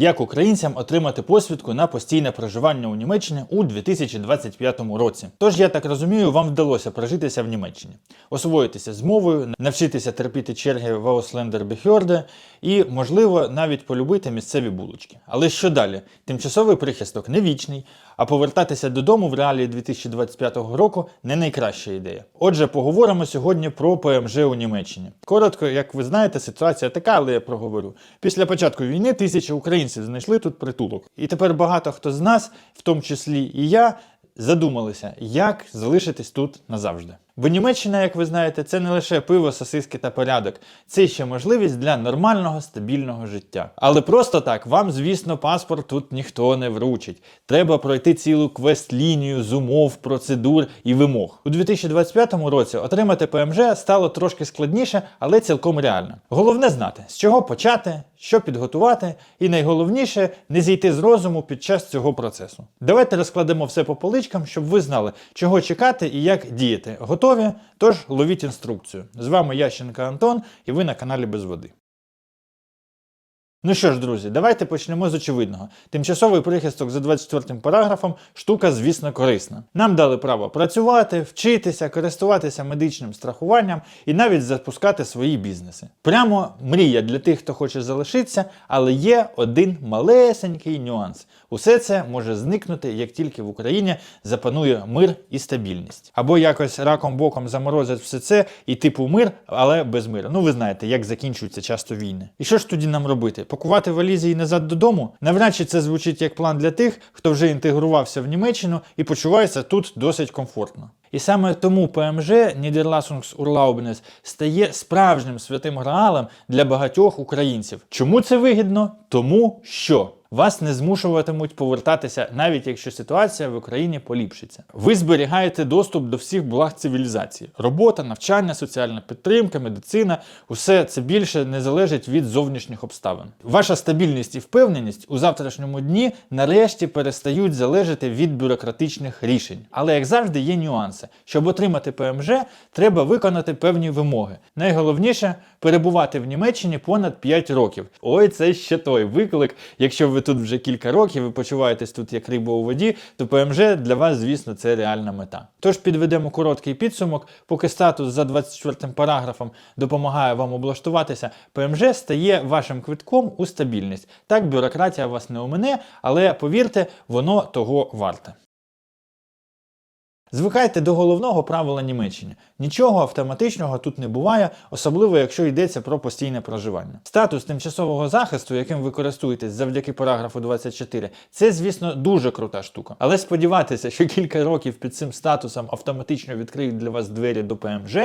Як українцям отримати посвідку на постійне проживання у Німеччині у 2025 році? Тож я так розумію, вам вдалося прожитися в Німеччині, освоїтися з мовою, навчитися терпіти черги в Auslander Behörde і, можливо, навіть полюбити місцеві булочки. Але що далі? Тимчасовий прихисток не вічний, а повертатися додому в реалії 2025 року не найкраща ідея. Отже, поговоримо сьогодні про ПМЖ у Німеччині. Коротко, як ви знаєте, ситуація така, але я проговорю. Після початку війни тисячі українців знайшли тут притулок. І тепер багато хто з нас, в тому числі і я, задумалися, як залишитись тут назавжди. Бо Німеччина, як ви знаєте, це не лише пиво, сосиски та порядок, це ще можливість для нормального стабільного життя. Але просто так вам, звісно, паспорт тут ніхто не вручить. Треба пройти цілу квест-лінію з умов, процедур і вимог. У 2025 році отримати ПМЖ стало трошки складніше, але цілком реально. Головне знати, з чого почати, що підготувати, і найголовніше не зійти з розуму під час цього процесу. Давайте розкладемо все по поличкам, щоб ви знали, чого чекати і як діяти. Готові? Тож ловіть інструкцію. З вами Ященко Антон, і ви на каналі Без води. Ну що ж, друзі, давайте почнемо з очевидного. Тимчасовий прихисток за 24 параграфом штука, звісно, корисна. Нам дали право працювати, вчитися, користуватися медичним страхуванням і навіть запускати свої бізнеси. Прямо мрія для тих, хто хоче залишитися, але є один малесенький нюанс. Усе це може зникнути, як тільки в Україні запанує мир і стабільність. Або якось раком боком заморозять все це і типу мир, але без миру. Ну ви знаєте, як закінчуються часто війни. І що ж тоді нам робити? Пакувати валізи і назад додому? Навряд чи це звучить як план для тих, хто вже інтегрувався в Німеччину і почувається тут досить комфортно. І саме тому ПМЖ Niederlassungsurlaubnis стає справжнім святим граалем для багатьох українців. Чому це вигідно? Тому що. Вас не змушуватимуть повертатися, навіть якщо ситуація в Україні поліпшиться. Ви зберігаєте доступ до всіх благ цивілізації: робота, навчання, соціальна підтримка, медицина усе це більше не залежить від зовнішніх обставин. Ваша стабільність і впевненість у завтрашньому дні нарешті перестають залежати від бюрократичних рішень. Але як завжди, є нюанси. Щоб отримати ПМЖ, треба виконати певні вимоги. Найголовніше перебувати в Німеччині понад 5 років. Ой, це ще той виклик. Якщо ви тут вже кілька років, ви почуваєтесь тут як риба у воді, то ПМЖ для вас, звісно, це реальна мета. Тож підведемо короткий підсумок, поки статус за 24 параграфом допомагає вам облаштуватися, ПМЖ стає вашим квитком у стабільність. Так, бюрократія вас не омине, але повірте, воно того варте. Звикайте до головного правила Німеччини. Нічого автоматичного тут не буває, особливо якщо йдеться про постійне проживання. Статус тимчасового захисту, яким ви користуєтесь завдяки параграфу 24, це, звісно, дуже крута штука. Але сподіватися, що кілька років під цим статусом автоматично відкриють для вас двері до ПМЖ,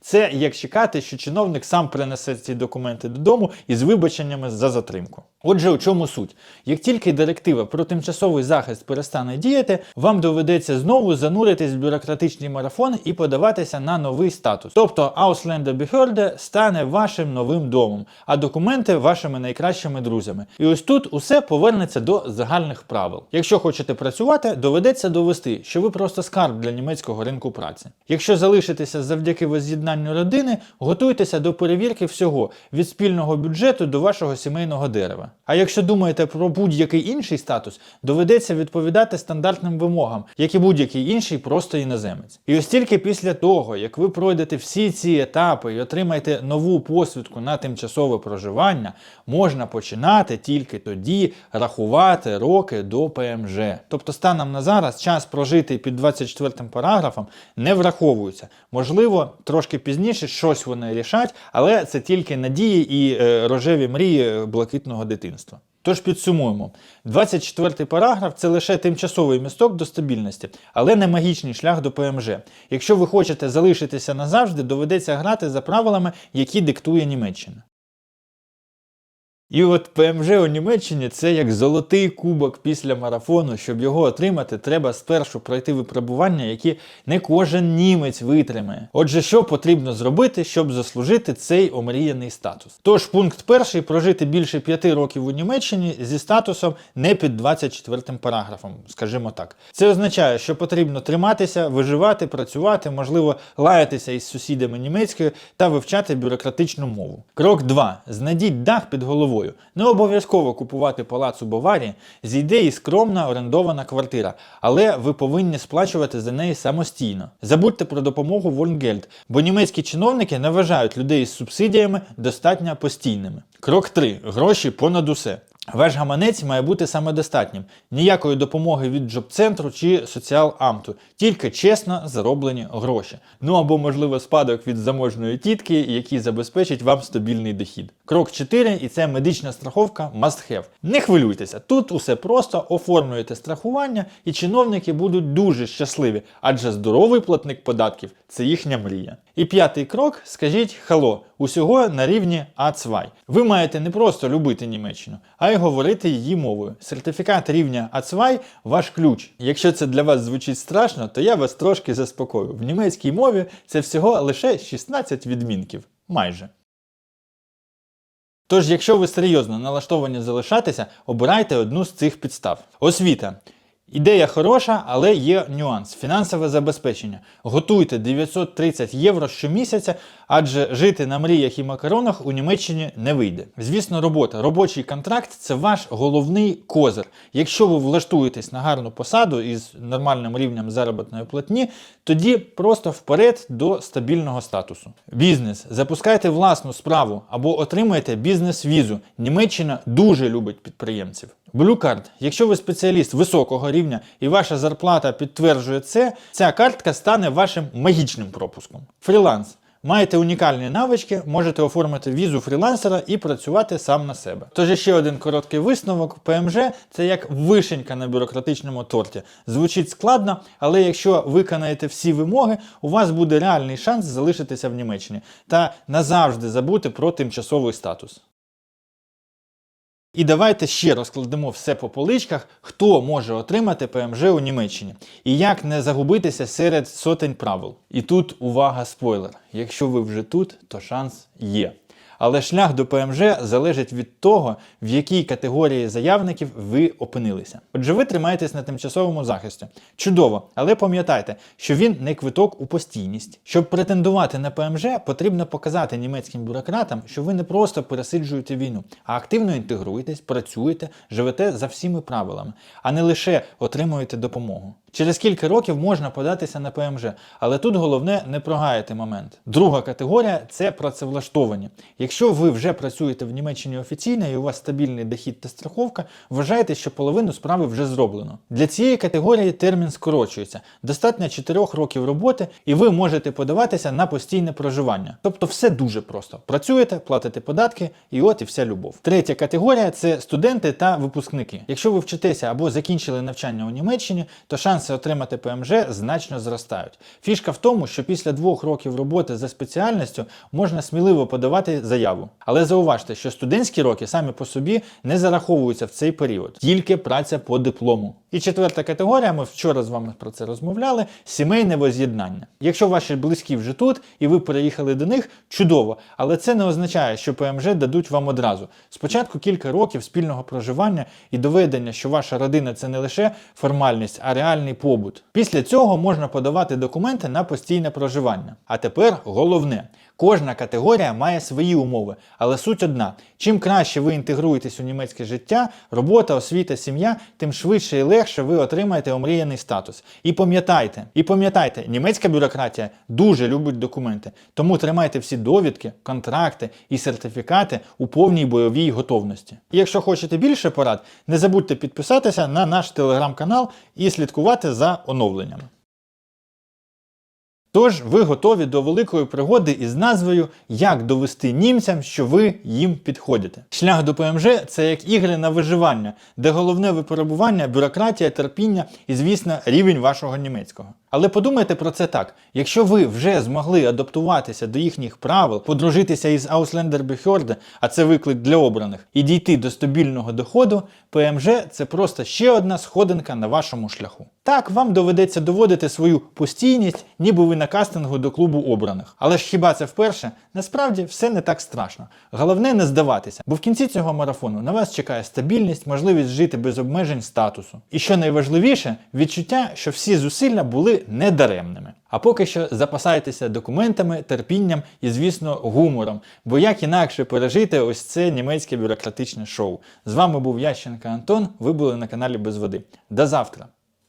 це як чекати, що чиновник сам принесе ці документи додому із вибаченнями за затримку. Отже, у чому суть? Як тільки директива про тимчасовий захист перестане діяти, вам доведеться знову зануритись в бюрократичний марафон і подаватися на новий статус. Тобто Auslander Behörde стане вашим новим домом, а документи вашими найкращими друзями. І ось тут усе повернеться до загальних правил. Якщо хочете працювати, доведеться довести, що ви просто скарб для німецького ринку праці. Якщо залишитеся завдяки воз'єднанню родини, готуйтеся до перевірки всього від спільного бюджету до вашого сімейного дерева. А якщо думаєте про будь-який інший статус, доведеться відповідати стандартним вимогам, як і будь-який інший просто іноземець. І ось тільки після того, як ви пройдете всі ці етапи і отримаєте нову посвідку на тимчасове проживання, можна починати тільки тоді рахувати роки до ПМЖ. Тобто, станом на зараз час прожитий під 24 параграфом не враховується. Можливо, трошки пізніше щось вони рішать, але це тільки надії і е, рожеві мрії блакитного дитинства. Тож підсумуємо, 24 параграф це лише тимчасовий місток до стабільності, але не магічний шлях до ПМЖ. Якщо ви хочете залишитися назавжди, доведеться грати за правилами, які диктує Німеччина. І от ПМЖ у Німеччині це як золотий кубок після марафону. Щоб його отримати, треба спершу пройти випробування, які не кожен німець витримає. Отже, що потрібно зробити, щоб заслужити цей омріяний статус? Тож пункт перший прожити більше 5 років у Німеччині зі статусом не під 24 параграфом, скажімо так. Це означає, що потрібно триматися, виживати, працювати, можливо, лаятися із сусідами німецькою та вивчати бюрократичну мову. Крок 2. Знайдіть дах під головою. Собою. Не обов'язково купувати палац у Баварії, зійде і скромна орендована квартира, але ви повинні сплачувати за неї самостійно. Забудьте про допомогу Вольнгельд, бо німецькі чиновники не вважають людей з субсидіями достатньо постійними. Крок 3. Гроші понад усе. Ваш гаманець має бути самодостатнім. Ніякої допомоги від джоб-центру чи соціал-амту, тільки чесно зароблені гроші. Ну або, можливо, спадок від заможної тітки, який забезпечить вам стабільний дохід. Крок 4 і це медична страховка must have. Не хвилюйтеся, тут усе просто оформлюєте страхування, і чиновники будуть дуже щасливі, адже здоровий платник податків це їхня мрія. І п'ятий крок скажіть хало, усього на рівні А2. Ви маєте не просто любити Німеччину, а й говорити її мовою. Сертифікат рівня А2 – ваш ключ. Якщо це для вас звучить страшно, то я вас трошки заспокою. В німецькій мові це всього лише 16 відмінків. Майже. Тож, якщо ви серйозно налаштовані залишатися, обирайте одну з цих підстав. Освіта. Ідея хороша, але є нюанс фінансове забезпечення. Готуйте 930 євро щомісяця, адже жити на мріях і макаронах у Німеччині не вийде. Звісно, робота. Робочий контракт це ваш головний козир. Якщо ви влаштуєтесь на гарну посаду із нормальним рівнем заробітної платні, тоді просто вперед до стабільного статусу. Бізнес. Запускайте власну справу або отримайте бізнес-візу. Німеччина дуже любить підприємців. Card. Якщо ви спеціаліст високого рівня і ваша зарплата підтверджує це, ця картка стане вашим магічним пропуском. Фріланс. Маєте унікальні навички, можете оформити візу фрілансера і працювати сам на себе. Тож ще один короткий висновок: ПМЖ це як вишенька на бюрократичному торті. Звучить складно, але якщо виконаєте всі вимоги, у вас буде реальний шанс залишитися в Німеччині та назавжди забути про тимчасовий статус. І давайте ще розкладемо все по поличках, хто може отримати ПМЖ у Німеччині і як не загубитися серед сотень правил. І тут увага, спойлер: якщо ви вже тут, то шанс є. Але шлях до ПМЖ залежить від того, в якій категорії заявників ви опинилися. Отже, ви тримаєтесь на тимчасовому захисті. Чудово, але пам'ятайте, що він не квиток у постійність. Щоб претендувати на ПМЖ, потрібно показати німецьким бюрократам, що ви не просто пересиджуєте війну, а активно інтегруєтесь, працюєте, живете за всіми правилами, а не лише отримуєте допомогу. Через кілька років можна податися на ПМЖ, але тут головне не прогаяти момент. Друга категорія це працевлаштовані. Якщо ви вже працюєте в Німеччині офіційно і у вас стабільний дохід та страховка, вважайте, що половину справи вже зроблено. Для цієї категорії термін скорочується. Достатньо 4 років роботи, і ви можете подаватися на постійне проживання. Тобто все дуже просто. Працюєте, платите податки, і от і вся любов. Третя категорія це студенти та випускники. Якщо ви вчитеся або закінчили навчання у Німеччині, то шанси отримати ПМЖ значно зростають. Фішка в тому, що після двох років роботи за спеціальністю можна сміливо подавати заяву. Але зауважте, що студентські роки самі по собі не зараховуються в цей період, тільки праця по диплому. І четверта категорія, ми вчора з вами про це розмовляли: сімейне воз'єднання. Якщо ваші близькі вже тут і ви переїхали до них, чудово, але це не означає, що ПМЖ дадуть вам одразу. Спочатку кілька років спільного проживання і доведення, що ваша родина це не лише формальність, а реальний побут. Після цього можна подавати документи на постійне проживання. А тепер головне. Кожна категорія має свої умови, але суть одна: чим краще ви інтегруєтесь у німецьке життя, робота, освіта, сім'я, тим швидше і легше ви отримаєте омріяний статус. І пам'ятайте, і пам'ятайте, німецька бюрократія дуже любить документи, тому тримайте всі довідки, контракти і сертифікати у повній бойовій готовності. І якщо хочете більше порад, не забудьте підписатися на наш телеграм-канал і слідкувати за оновленнями. Тож ви готові до великої пригоди із назвою Як довести німцям, що ви їм підходите. Шлях до ПМЖ це як ігри на виживання, де головне випробування, бюрократія, терпіння і, звісно, рівень вашого німецького. Але подумайте про це так: якщо ви вже змогли адаптуватися до їхніх правил, подружитися із Ausländer Behörde, а це виклик для обраних, і дійти до стабільного доходу, ПМЖ це просто ще одна сходинка на вашому шляху. Так, вам доведеться доводити свою постійність, ніби ви на кастингу до клубу обраних. Але ж хіба це вперше? Насправді все не так страшно. Головне не здаватися, бо в кінці цього марафону на вас чекає стабільність, можливість жити без обмежень статусу. І що найважливіше, відчуття, що всі зусилля недаремними. А поки що запасайтеся документами, терпінням і, звісно, гумором. Бо як інакше пережити ось це німецьке бюрократичне шоу. З вами був Ященка Антон. Ви були на каналі Без води. До завтра!